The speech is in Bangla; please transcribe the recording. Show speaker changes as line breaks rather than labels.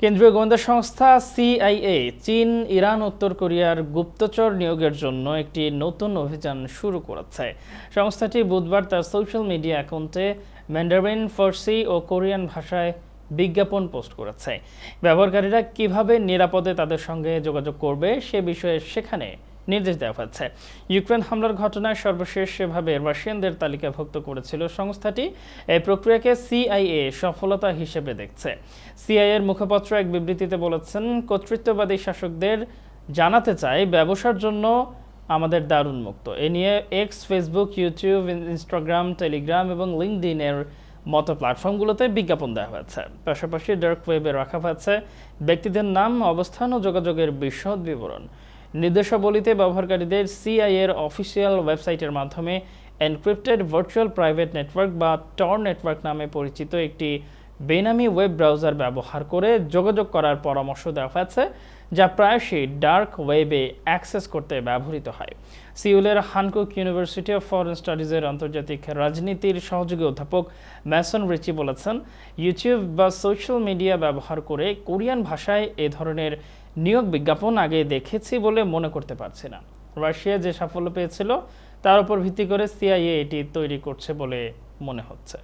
কেন্দ্রীয় গোয়েন্দা সংস্থা সিআইএ চীন, ইরান, উত্তর কোরিয়ার গুপ্তচর নিয়োগের জন্য একটি নতুন অভিযান শুরু করেছে। সংস্থাটি বুধবার তার সোশ্যাল মিডিয়া অ্যাকাউন্টে ম্যান্ডারিন, ফার্সি ও কোরিয়ান ভাষায় বিজ্ঞাপন পোস্ট করেছে। ব্যবহারকারীরা কীভাবে নিরাপদে তাদের সঙ্গে যোগাযোগ করবে সে বিষয়ে সেখানে নির্দেশ দেওয়া হয়েছে। ইউক্রেন হামলার ঘটনায় সর্বশেষ সেভাবে রাশিয়ানদের তালিকাভুক্ত করেছিল সংস্থাটি। এই প্রক্রিয়াকে সিআইএ সফলতা হিসেবে দেখছে। সিআইএর মুখপাত্র এক বিবৃতিতে বলেছেন, কর্তৃত্ববাদী শাসকদের জানাতে চাই, ব্যবসার জন্য আমাদের দারুণ মুক্ত। এ নিয়ে X Facebook YouTube Instagram Telegram এবং লিঙ্কডিনের মতো প্ল্যাটফর্মগুলোতে বিজ্ঞাপন দেওয়া হয়েছে। পাশাপাশি ডার্ক ওয়েবে রাখা হয়েছে ব্যক্তিদের নাম, অবস্থান ও যোগাযোগের বিশদ বিবরণ। নির্দেশাবলীতে ব্যবহারকারীদের সিআই এর অফিসিয়াল ওয়েবসাইটের মাধ্যমে এনক্রিপ্টেড ভার্চুয়াল প্রাইভেট নেটওয়ার্ক বা টর নেটওয়ার্ক নামে পরিচিত একটি বেনামি ওয়েব ব্রাউজার ব্যবহার করে যোগাযোগ করার পরামর্শ দেওয়া হয়েছে, যা প্রায়শই ডার্ক ওয়েবে অ্যাক্সেস করতে ব্যবহৃত হয়। সিউলের হানকুক ইউনিভার্সিটি অফ ফরেন স্টাডিজের আন্তর্জাতিক রাজনীতির সহযোগী অধ্যাপক ম্যাসন রিচি বলেছেন, ইউটিউব বা সোশ্যাল মিডিয়া ব্যবহার করে কোরিয়ান ভাষায় এ ধরনের নিয়োগ বিজ্ঞাপন আগে দেখেছি বলে মনে করতে পারছি না। রাশিয়া যে সাফল্য পেয়েছিল, তার উপর ভিত্তি করে সিআইএ এটি তৈরি করছে বলে মনে হচ্ছে।